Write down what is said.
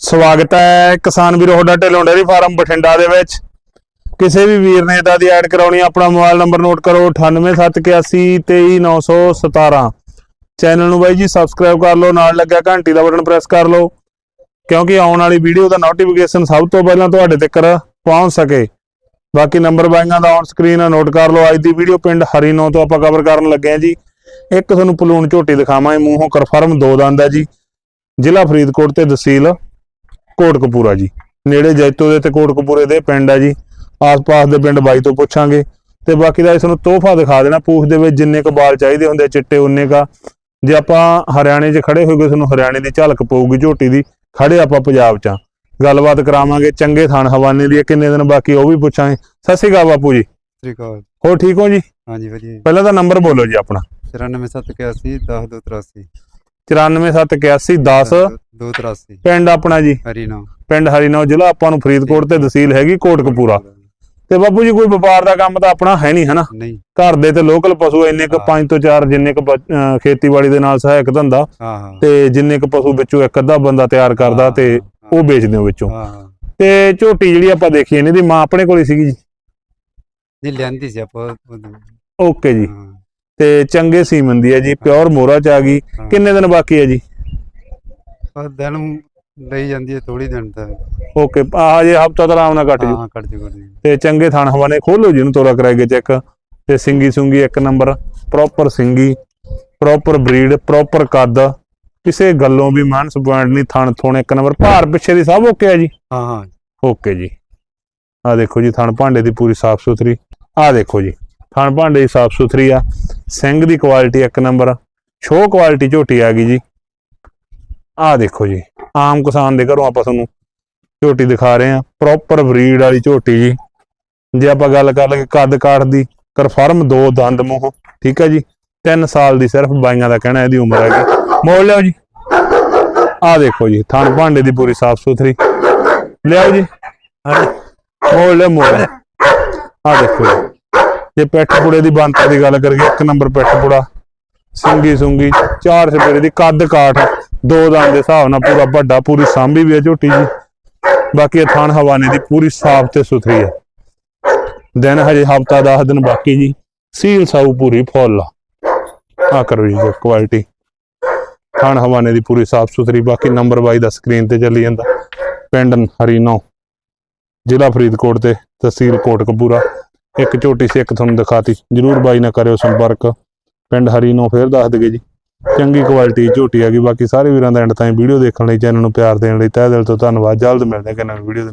ਸਵਾਗਤ ਹੈ ਕਿਸਾਨ ਵੀਰੋ ਤੁਹਾਡਾ ਢਿੱਲੋਂ ਡੇਰੀ ਫਾਰਮ ਬਠਿੰਡਾ ਦੇ ਵਿੱਚ। ਕਿਸੇ ਵੀ ਵੀਰ ਨੇ ਇਹਦਾ ਦੀ ਐਡ ਕਰਾਉਣੀ ਆਪਣਾ ਮੋਬਾਈਲ ਨੰਬਰ ਨੋਟ ਕਰੋ 9871823917 ਚੈਨਲ ਨੂੰ ਬਾਈ ਜੀ ਸਬਸਕ੍ਰਾਈਬ ਕਰ ਲਓ, ਨਾਲ ਲੱਗਿਆ ਘੰਟੀ ਦਾ ਬਟਨ ਪ੍ਰੈਸ ਕਰ ਲਓ, ਕਿਉਂਕਿ ਆਉਣ ਵਾਲੀ ਵੀਡੀਓ ਦਾ ਨੋਟੀਫਿਕੇਸ਼ਨ ਸਭ ਤੋਂ ਪਹਿਲਾਂ ਤੁਹਾਡੇ ਤੱਕ ਪਹੁੰਚ ਸਕੇ। ਬਾਕੀ ਨੰਬਰ ਬਾਈਆਂ ਦਾ ਔਨ ਸਕਰੀਨ ਨੋਟ ਕਰ ਲਓ, ਅੱਜ ਦੀ ਵੀਡੀਓ ਪਿੰਡ ਹਰੀਨੋ ਤੋਂ ਆਪਾਂ ਕਵਰ ਕਰਨ ਲੱਗੇ ਹਾਂ ਜੀ। ਇੱਕ ਤੁਹਾਨੂੰ ਪਲੂਣ ਝੋਟੀ ਦਿਖਾਵਾਂਗੇ, ਮੂੰਹੋਂ ਕਨਫਰਮ ਦੋ ਦੰਦ ਹੈ ਜੀ। ਜ਼ਿਲ੍ਹਾ ਫਰੀਦਕੋਟ ਤੇ ਤਹਿਸੀਲ ਕੋਟਕਪੂਰਾ ਜੀ। ਨੇੜੇ ਜੈਤੋ ਦੇ ਤੇ ਕੋਟਕਪੂਰੇ ਦੇ ਪਿੰਡ ਆ ਜੀ। ਆਸ-ਪਾਸ ਦੇ ਪਿੰਡ ਬਾਈ ਤੋਂ ਪੁੱਛਾਂਗੇ। ਤੇ ਬਾਕੀ ਦਾ ਇਸ ਨੂੰ ਤੋਹਫਾ ਦਿਖਾ ਦੇਣਾ। ਪੂਛ ਦੇ ਵਿੱਚ ਜਿੰਨੇ ਕੁ ਬਾਲ ਚਾਹੀਦੇ ਹੁੰਦੇ ਚਿੱਟੇ ਉਨੇ ਕਾ ਜੇ ਆਪਾਂ ਹਰਿਆਣੇ 'ਚ ਖੜੇ ਹੋਈਏ ਤੁਹਾਨੂੰ ਹਰਿਆਣੇ ਦੀ ਝਲਕ ਪਊਗੀ ਝੋਟੀ ਦੀ। ਖੜੇ ਆਪਾਂ ਪੰਜਾਬ 'ਚ। ਗੱਲਬਾਤ ਕਰਾਵਾਂਗੇ ਚੰਗੇ ਥਾਣ ਹਵਾਨੇ ਦੀ। ਕਿੰਨੇ ਦਿਨ ਬਾਕੀ ਉਹ ਵੀ ਪੁੱਛਾਂਗੇ। ਸਤਿ ਸ਼੍ਰੀ ਅਕਾਲ ਬਾਪੂ ਜੀ। ਸ੍ਰੀ ਅਕਾਲ। ਹੋਰ ਠੀਕ ਹੋ ਜੀ? ਹਾਂਜੀ ਵਧੀਆ। ਪਹਿਲਾਂ ਤਾਂ ਨੰਬਰ ਬੋਲੋ ਜੀ ਆਪਣਾ। 94781 10283 94781 10 283 ਪਿੰਡ ਆਪਣਾ ਜੀ। ਹਰੀ ਨਾਮ ਪਿੰਡ ਹਰੀਨੌ ਜ਼ਿਲ੍ਹਾ ਆਪਾਂ ਨੂੰ ਫਰੀਦਕੋਟ ਤੇ ਤਹਿਸੀਲ ਹੈਗੀ ਕੋਟਕਪੂਰਾ। ਤੇ ਬਾਪੂ ਜੀ ਕੋਈ ਵਪਾਰ ਦਾ ਕੰਮ ਤਾਂ ਆਪਣਾ ਹੈ ਨਹੀਂ ਹਨਾ? ਨਹੀਂ। ਘਰ ਦੇ ਤੇ ਲੋਕਲ ਪਸ਼ੂ ਇੰਨੇ ਕੁ। ਪੰਜ ਤੋਂ ਚਾਰ ਜਿੰਨੇ ਕੁ ਖੇਤੀਬਾੜੀ ਦੇ ਨਾਲ ਸਹਾਇਕ ਧੰਦਾ ਤੇ ਜਿੰਨੇ ਕੁ ਪਸ਼ੂ ਵਿੱਚੋਂ ਇੱਕ ਅੱਧਾ ਬੰਦਾ ਤਿਆਰ ਕਰਦਾ ਤੇ ਉਹ ਵੇਚਦੇ ਹੋ ਵਿੱਚੋਂ। ਤੇ ਝੋਟੀ ਜਿਹੜੀ ਆਪਾਂ ਦੇਖੀ ਇਹਨੇ ਦੀ ਮਾਂ ਆਪਣੇ ਕੋਲ ਹੀ ਸੀਗੀ ਜੀ? ਜੀ ਲੈਂਦੀ ਸੀ ਆਪਾਂ। ਓਕੇ ਜੀ। ਤੇ ਚੰਗੇ ਸੀਮਨ ਦੀ ਹੈ ਜੀ ਪਿਓਰ ਮੋਰਾ ਚ ਆ ਗਈ। ਕਿੰਨੇ ਦਿਨ ਬਾਕੀ ਹੈ ਜੀ? ਦਿਨ ਲਈ ਜਾਂਦੀ ਹੈ ਥੋੜੀ ਦਿਨ ਤਾਂ। ਓਕੇ ਆ ਜੇ ਹਫਤਾ ਤਾਂ ਆਰਾਮ ਨਾਲ ਕੱਟ ਜੂ। ਹਾਂ ਕੱਟ ਜੂ ਕੱਟ ਜੂ। ਤੇ ਚੰਗੇ ਥਣ ਹਵਾਨੇ ਖੋਲੋ ਜੀ ਇਹਨੂੰ ਤੋਰਾ ਕਰਾਏਗੇ ਚੈੱਕ ਤੇ ਸਿੰਗੀ ਸੁੰਗੀ ਇੱਕ ਨੰਬਰ ਪ੍ਰੋਪਰ ਸਿੰਗੀ ਪ੍ਰੋਪਰ ਬਰੀਡ ਪ੍ਰੋਪਰ ਕੱਦ। ਕਿਸੇ ਗੱਲੋਂ ਵੀ ਮਾਨਸ ਪੁਆਇੰਟ ਨਹੀਂ ਥਣ ਥੋਣ ਇੱਕ ਨੰਬਰ ਭਾਰ ਪਿੱਛੇ ਦੀ ਸਭ ਓਕੇ ਆ ਜੀ? ਹਾਂ ਹਾਂ। ਓਕੇ ਜੀ। ਆ ਦੇਖੋ ਜੀ ਥਣ ਭਾਂਡੇ ਦੀ ਪੂਰੀ ਸਾਫ਼ ਸੁਥਰੀ। ਆ ਦੇਖੋ ਜੀ। ਥਣ ਭਾਂਡੇ ਸਾਫ਼ ਸੁਥਰੀ ਆ। ਸਿੰਘ ਦੀ ਕੁਆਲਿਟੀ ਇੱਕ ਨੰਬਰ ਸ਼ੋ ਕੁਆਲਿਟੀ ਝੋਟੀ ਆ ਗਈ ਜੀ। ਆ ਦੇਖੋ ਜੀ ਆਮ ਕਿਸਾਨ ਦੇ ਘਰੋਂ ਆਪਾਂ ਤੁਹਾਨੂੰ ਝੋਟੀ ਦਿਖਾ ਰਹੇ ਆ ਪ੍ਰੋਪਰ ਬਰੀਡ ਵਾਲੀ ਝੋਟੀ ਜੀ। ਜੇ ਆਪਾਂ ਗੱਲ ਕਰ ਲਈਏ ਕੱਦ ਕਾਠ ਦੀ ਕਨਫਰਮ ਦੋ ਦੰਦ ਮੂੰਹ ਠੀਕ ਹੈ ਜੀ। 3 ਸਾਲ ਦੀ ਸਿਰਫ ਬਾਈਆਂ ਦਾ ਕਹਿਣਾ ਇਹਦੀ ਉਮਰ ਹੈਗੀ। ਮੋੜ ਲਿਓ ਜੀ। ਆ ਦੇਖੋ ਜੀ ਥਣ ਭਾਂਡੇ ਦੀ ਪੂਰੀ ਸਾਫ਼ ਸੁਥਰੀ। ਲਿਆਓ ਜੀ। ਮੋੜ ਲੈ ਮੋੜ ਆ ਦੇਖੋ ਜੀ। ਜੇ ਪੈਠ ਪੁੜੇ ਦੀ ਬੰਤਾ ਦੀ ਗੱਲ ਕਰੀਏ, ਇੱਕ ਨੰਬਰ ਪੈਠ ਪੁੜਾ, ਸਿੰਗੀ ਸੁੰਗੀ, ਚਾਰ ਸਪੇਰੇ ਦੀ ਕੱਦ ਕਾਠ, ਦੋ ਦੰਦ ਦੇ ਹਿਸਾਬ ਨਾਲ ਪੂਰਾ ਵੱਡਾ, ਪੂਰੀ ਸਾਂਭੀ ਵੀ ਹੈ ਝੋਟੀ ਜੀ। ਬਾਕੀ ਇਹ ਥਾਣ ਹਵਾਨੇ ਦੀ ਪੂਰੀ ਸਾਫ਼ ਤੇ ਸੁਥਰੀ ਹੈ। ਦਿਨ ਹਜੇ ਹਫਤਾ 10 ਦਿਨ ਬਾਕੀ ਜੀ, ਸੀਲ ਸਾਊ ਪੂਰੀ ਫੁੱਲ ਆ। ਕਰੋ ਜੀ ਕੁਆਲਿਟੀ ਥਾਣ ਹਵਾਨੇ ਦੀ ਪੂਰੀ ਸਾਫ਼ ਸੁਥਰੀ, ਬਾਕੀ ਨੰਬਰ 22 ਦਾ ਸਕਰੀਨ ਤੇ ਚੱਲੀ ਜਾਂਦਾ। ਪਿੰਡ ਹਰੀਨੋ, ਜ਼ਿਲ੍ਹਾ ਫਰੀਦਕੋਟ ਤੇ ਤਹਿਸੀਲ ਕੋਟਕਪੂਰਾ। ਇੱਕ ਝੋਟੀ ਸੀ, ਇੱਕ ਤੁਹਾਨੂੰ ਦਿਖਾਤੀ। ਜਰੂਰ ਬਾਈ ਨਾਲ ਕਰਿਓ ਸੰਪਰਕ। ਪਿੰਡ ਹਰੀ ਨੂੰ ਫੇਰ ਦੱਸ ਦਗੇ ਜੀ। ਚੰਗੀ ਕੁਆਲਿਟੀ ਦੀ ਝੋਟੀ ਹੈਗੀ। ਬਾਕੀ ਸਾਰੇ ਵੀਰਾਂ ਦਾ ਐਂਡ ਤਾਈਂ ਵੀਡੀਓ ਦੇਖਣ ਲਈ, ਚੈਨਲ ਨੂੰ ਪਿਆਰ ਦੇਣ ਲਈ ਤਹਿ ਦਿਲ ਤੋਂ ਧੰਨਵਾਦ। ਜਲਦ ਮਿਲਦੇ ਹਾਂ ਕਿ ਨਵੀਂ ਵੀਡੀਓ